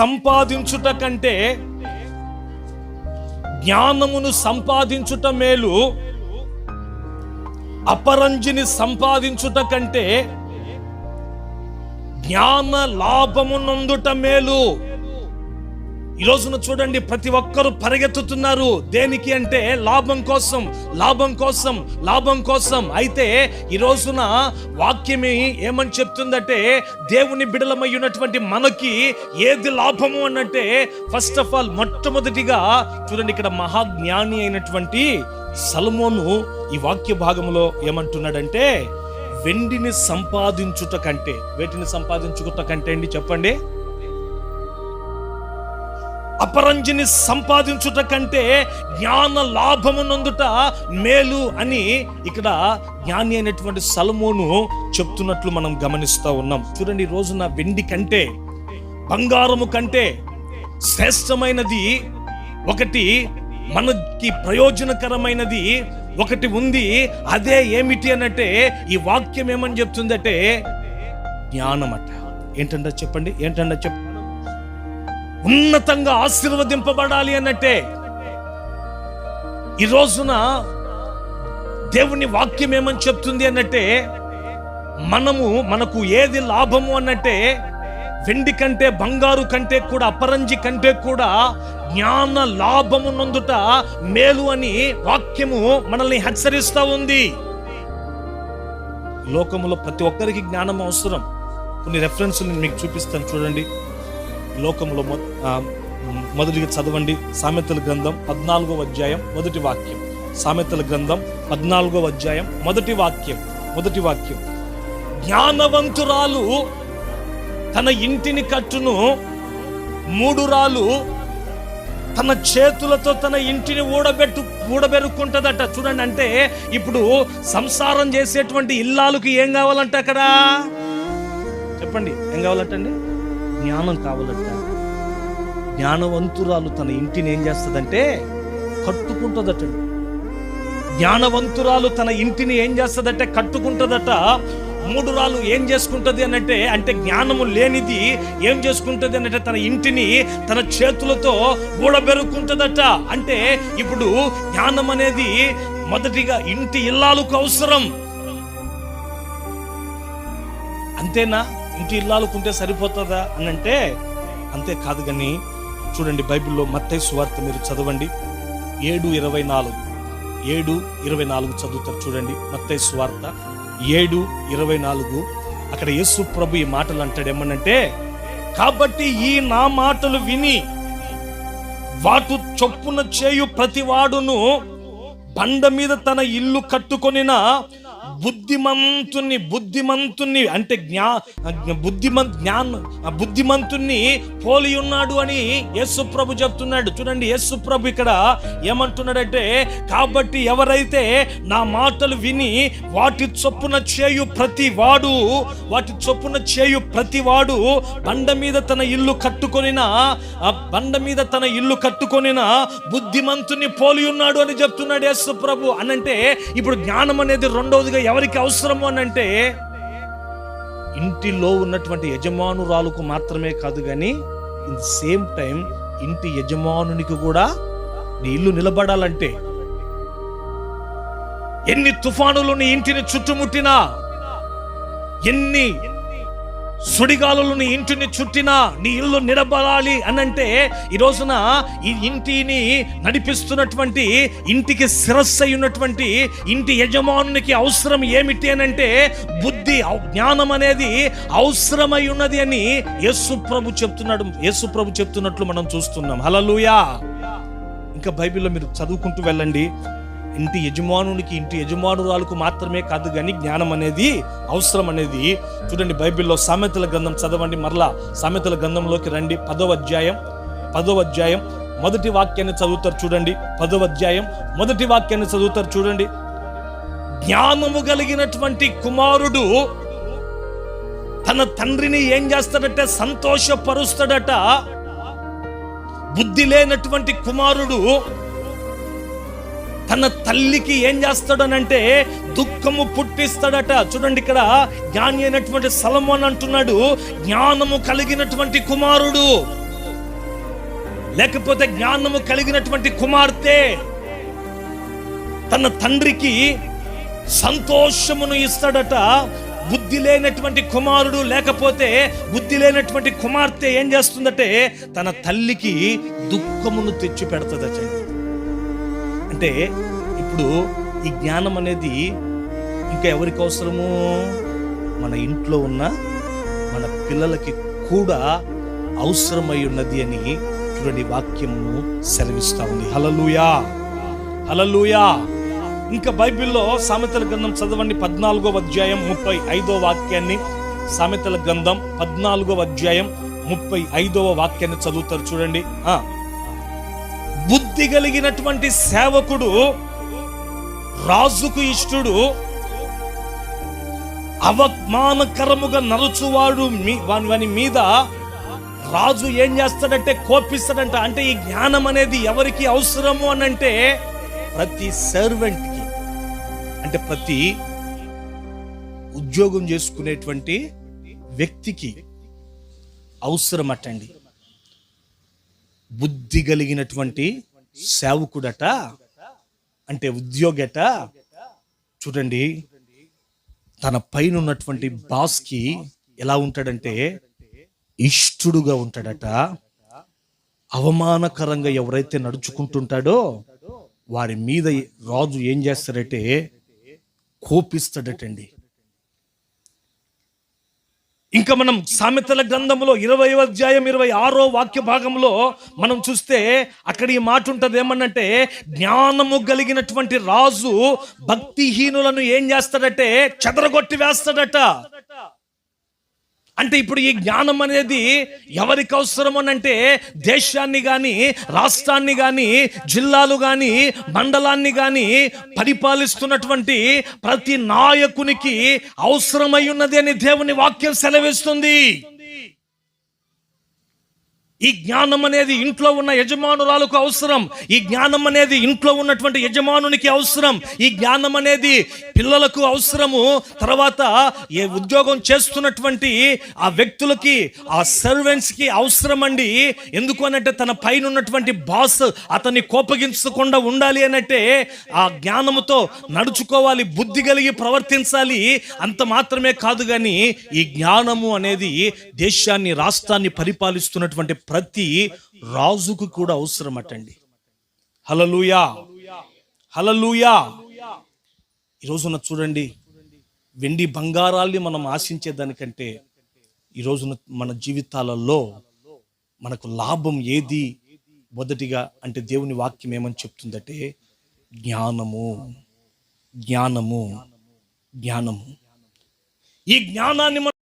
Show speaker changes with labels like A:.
A: సంపాదించుట కంటే జ్ఞానమును సంపాదించుట మేలు. అపరంజిని సంపాదించుట కంటే జ్ఞాన లాభమునందుట మేలు. ఈ రోజున చూడండి ప్రతి ఒక్కరూ పరిగెత్తుతున్నారు. దేనికి అంటే లాభం కోసం లాభం కోసం లాభం కోసం. అయితే ఈ రోజున వాక్యమే ఏమని చెప్తుందంటే దేవుని బిడలమై ఉన్నటువంటి మనకి ఏది లాభము అనంటే ఫస్ట్ ఆఫ్ ఆల్ మొట్టమొదటిగా చూడండి ఇక్కడ మహాజ్ఞాని అయినటువంటి సల్మోను ఈ వాక్య భాగంలో ఏమంటున్నాడంటే వెండిని సంపాదించుట కంటే వేటిని సంపాదించుట కంటే అండి చెప్పండి. అపరంజిని సంపాదించుట కంటే జ్ఞాన లాభము నందుట మేలు అని ఇక్కడ జ్ఞాని అయినటువంటి సలమోను చెప్తున్నట్లు మనం గమనిస్తూ ఉన్నాం. చూడండి ఈ రోజున వెండి కంటే బంగారము కంటే శ్రేష్టమైనది ఒకటి మనకి ప్రయోజనకరమైనది ఒకటి ఉంది. అదే ఏమిటి అనంటే ఈ వాక్యం ఏమని చెప్తుందంటే జ్ఞానమట. ఏంటంటే చెప్పండి ఏంటంటే చెప్పండి ఉన్నతంగా ఆశీర్వదింపబడాలి అన్నట్టే. ఈ రోజున దేవుని వాక్యం ఏమని చెప్తుంది అన్నట్టే మనము మనకు ఏది లాభము అన్నట్టే వెండి కంటే బంగారు కంటే కూడా అపరంజి కంటే కూడా జ్ఞాన లాభము నందుట మేలు అని వాక్యము మనల్ని హెచ్చరిస్తూ ఉంది. లోకములో ప్రతి ఒక్కరికి జ్ఞానం అవసరం. కొన్ని రెఫరెన్స్లు మీకు చూపిస్తాను చూడండి. లోకంలో మొ- మొదటిగా చదవండి. సామెతల గ్రంథం పద్నాలుగో అధ్యాయం మొదటి వాక్యం. సామెతల గ్రంథం పద్నాలుగో అధ్యాయం మొదటి వాక్యం. మొదటి వాక్యం. జ్ఞానవంతురాలు తన ఇంటిని కట్టును. మూడు రాలు తన చేతులతో తన ఇంటిని ఊడబెట్టు ఊడబెరుక్కుంటుందట. చూడండి అంటే ఇప్పుడు సంసారం చేసేటువంటి ఇల్లాలకు ఏం కావాలంట అక్కడ? చెప్పండి. ఏం కావాలంటండి? జ్ఞానం కావాలంట. జ్ఞానవంతురాలు తన ఇంటిని ఏం చేస్తుందంటే కట్టుకుంటుందట. జ్ఞానవంతురాలు తన ఇంటిని ఏం చేస్తుందంటే కట్టుకుంటుందట. మూడు రాళ్ళు ఏం చేసుకుంటుంది అనంటే అంటే జ్ఞానము లేనిది ఏం చేసుకుంటుంది అనంటే తన ఇంటిని తన చేతులతో ఊడబెరుక్కుంటదట అంటే ఇప్పుడు జ్ఞానం అనేది మొదటిగా ఇంటి ఇల్లాలకు అవసరం. అంతేనా? ఇంటి ఇల్లాలుకుంటే సరిపోతుందా అని అంటే అంతే కాదు కానీ చూడండి బైబిల్లో మత్తై సువార్త మీరు చదవండి. ఏడు ఇరవై నాలుగు. ఏడు ఇరవై నాలుగు చదువుతారు చూడండి మత్తై సువార్త. ఏడు ఇరవై నాలుగు. అక్కడ యేసు ప్రభు ఈ మాటలు అంటాడు ఏమనంటే కాబట్టి ఈ నా మాటలు విని వాటు చొప్పున చేయు ప్రతివాడును బండ మీద తన ఇల్లు కట్టుకొనిన బుద్ధిమంతుని బుద్ధిమంతుని అంటే జ్ఞా బుద్ధిమంత్ జ్ఞాన్ బుద్ధిమంతుణ్ణి పోలి ఉన్నాడు అని యేసు ప్రభు చెప్తున్నాడు. చూడండి యేసు ప్రభు ఇక్కడ ఏమంటున్నాడంటే కాబట్టి ఎవరైతే నా మాటలు విని వాటి చొప్పున చేయు ప్రతి వాడు వాటి చొప్పున చేయు ప్రతి వాడు బండ మీద తన ఇల్లు కట్టుకొనిన ఆ బండ మీద తన ఇల్లు కట్టుకొనిన బుద్ధిమంతుని పోలి ఉన్నాడు అని చెప్తున్నాడు యేసు ప్రభు. అనంటే ఇప్పుడు జ్ఞానం అనేది రెండవదిగా ఎవరికి అవసరము అనంటే ఇంటిలో ఉన్నటువంటి యజమానురాలకు మాత్రమే కాదు కానీ ఇన్ సేమ్ టైం ఇంటి యజమానునికి కూడా నీ ఇల్లు నిలబడాలంటే ఎన్ని తుఫానులు నీ ఇంటిని చుట్టుముట్టినా ఎన్ని సుడిగాలులు నీ ఇంటిని చుట్టినా నీ ఇల్లు నిలబడాలి అనంటే ఈ రోజున ఈ ఇంటిని నడిపిస్తున్నటువంటి ఇంటికి శిరస్సు ఉన్నటువంటి ఇంటి యజమానునికి అవసరం ఏమిటి అని అంటే బుద్ధి జ్ఞానం అనేది అవసరమై ఉన్నది అని యేసు ప్రభు చెప్తున్నాడు. యేసు ప్రభు చెప్తున్నట్లు మనం చూస్తున్నాం. హలలుయా ఇంకా బైబిల్లో మీరు చదువుకుంటూ వెళ్ళండి. ఇంటి యజమానునికి ఇంటి యజమానురాలకు మాత్రమే కాదు కానీ జ్ఞానం అనేది అవసరం అనేది. చూడండి బైబిల్లో సామెతల గ్రంథం చదవండి మరలా. సామెతల గ్రంథంలోకి రండి. పదవ అధ్యాయం పదవ అధ్యాయం. మొదటి వాక్యాన్ని చదువుతారు చూడండి. పదవ అధ్యాయం మొదటి వాక్యాన్ని చదువుతారు చూడండి. జ్ఞానము కలిగినటువంటి కుమారుడు తన తండ్రిని ఏం చేస్తాడట? సంతోషపరుస్తాడట. బుద్ధి లేనటువంటి కుమారుడు తన తల్లికి ఏం చేస్తాడనంటే దుఃఖము పుట్టిస్తాడట. చూడండి ఇక్కడ జ్ఞాని అయినటువంటి సలమోన్ అంటున్నాడు జ్ఞానము కలిగినటువంటి కుమారుడు. లేకపోతే జ్ఞానము కలిగినటువంటి కుమార్తె. తన తండ్రికి సంతోషమును ఇస్తాడట. బుద్ధి లేనటువంటి కుమారుడు లేకపోతే బుద్ధి లేనటువంటి కుమార్తె ఏం చేస్తుందంటే తన తల్లికి దుఃఖమును తెచ్చి పెడతదట అంటే ఇప్పుడు ఈ జ్ఞానం అనేది ఇంకా ఎవరికి అవసరము? మన ఇంట్లో ఉన్న మన పిల్లలకి కూడా అవసరమై ఉన్నది అని చూడండి వాక్యము సెలవిస్తా ఉంది. హలలుయా హలలుయా ఇంకా బైబిల్లో సామెతల గ్రంథం చదవండి. పద్నాలుగో అధ్యాయం ముప్పై ఐదో వాక్యాన్ని. సామెతల గ్రంథం పద్నాలుగో అధ్యాయం ముప్పై ఐదవ వాక్యాన్ని చదువుతారు చూడండి. ఆ బుద్ధి కలిగినటువంటి సేవకుడు రాజుకు ఇష్టుడు అవమానకరముగా నరుచువాడు మీ వాని వాని మీద రాజు ఏం చేస్తాడంటే కోపిస్తాడంట. అంటే ఈ జ్ఞానం అనేది ఎవరికి అవసరము అని అంటే ప్రతి సర్వెంట్కి అంటే ప్రతి ఉద్యోగం చేసుకునేటువంటి వ్యక్తికి అవసరం అటండి బుద్ధి కలిగినటువంటి సేవకుడట అంటే ఉద్యోగట. చూడండి తన పైన ఉన్నటువంటి బాస్కి ఎలా ఉంటాడంటే ఇష్టుడుగా ఉంటాడట. అవమానకరంగా ఎవరైతే నడుచుకుంటుంటాడో వారి మీద రాజు ఏం చేస్తాడంటే కోపిస్తాడటండి. ఇంకా మనం సామెతల గ్రంథంలో ఇరవై అధ్యాయం ఇరవై ఆరో వాక్య భాగంలో మనం చూస్తే అక్కడ ఈ మాట ఉంటుంది ఏమన్నంటే జ్ఞానము కలిగినటువంటి రాజు భక్తిహీనులను ఏం చేస్తాడంటే చెదరగొట్టి వేస్తాడట. అంటే ఇప్పుడు ఈ జ్ఞానం అనేది ఎవరికి అవసరం అని అంటే దేశాన్ని కానీ రాష్ట్రాన్ని కానీ జిల్లాలు కానీ మండలాన్ని కానీ పరిపాలిస్తున్నటువంటి ప్రతి నాయకునికి అవసరమై ఉన్నది అని దేవుని వాక్యం సెలవిస్తుంది. ఈ జ్ఞానం అనేది ఇంట్లో ఉన్న యజమానురాలకు అవసరం. ఈ జ్ఞానం అనేది ఇంట్లో ఉన్నటువంటి యజమానునికి అవసరం. ఈ జ్ఞానం అనేది పిల్లలకు అవసరము. తర్వాత ఏ ఉద్యోగం చేస్తున్నటువంటి ఆ వ్యక్తులకి ఆ సర్వెంట్స్కి అవసరం అండి ఎందుకు అనంటే తన పైన ఉన్నటువంటి బాస్ అతన్ని కోపగించకుండా ఉండాలి అనంటే ఆ జ్ఞానముతో నడుచుకోవాలి బుద్ధి కలిగి ప్రవర్తించాలి. అంత మాత్రమే కాదు కానీ ఈ జ్ఞానము అనేది దేశాన్ని రాష్ట్రాన్ని పరిపాలిస్తున్నటువంటి ప్రతి రాజుకు కూడా అవసరం అటండి హలలుయా హలలుయా ఈ రోజున చూడండి వెండి బంగారాల్ని మనం ఆశించే దానికంటే మన జీవితాలలో మనకు లాభం ఏది? మొదటిగా అంటే దేవుని వాక్యం ఏమని చెప్తుందంటే జ్ఞానము జ్ఞానము జ్ఞానము. ఈ జ్ఞానాన్ని మనం